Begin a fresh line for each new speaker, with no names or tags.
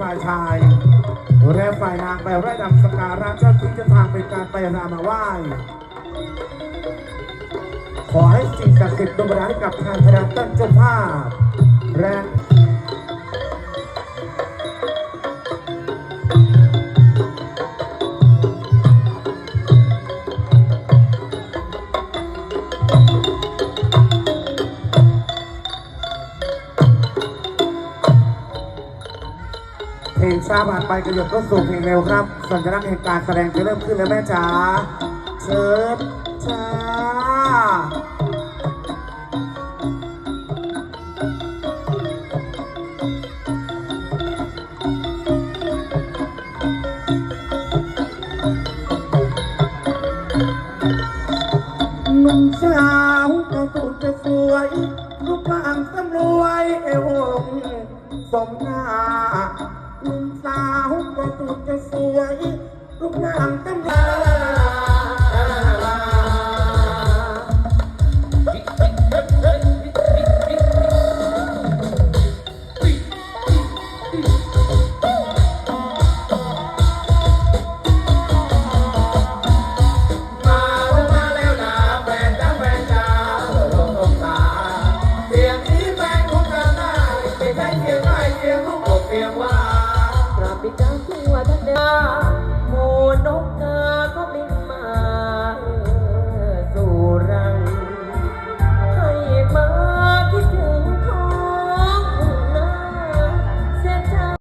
ฝ่ายชายแระฝ่ายนางไปไร่ดำสการะเจ้าที่เจะทางเป็นการไปรามาไหว้ขอให้สิ่งศักดิ์สิทธิ์ดลบันดาลกับทางพระเจ้าภาพแระ ลงช้าผ่านไปกระโดดก็สู่เพลงเร็วครับสัญลักษณ์แห่งการแสดงจะเริ่มขึ้นแล้วแม่จ๋าเชิญช้าหนุ่มสาวก็สุดจะสวยรูปร่างสำรวยเอวองสมหน้า สาวก็สุดจะสวยลูกนางตำลา
อืม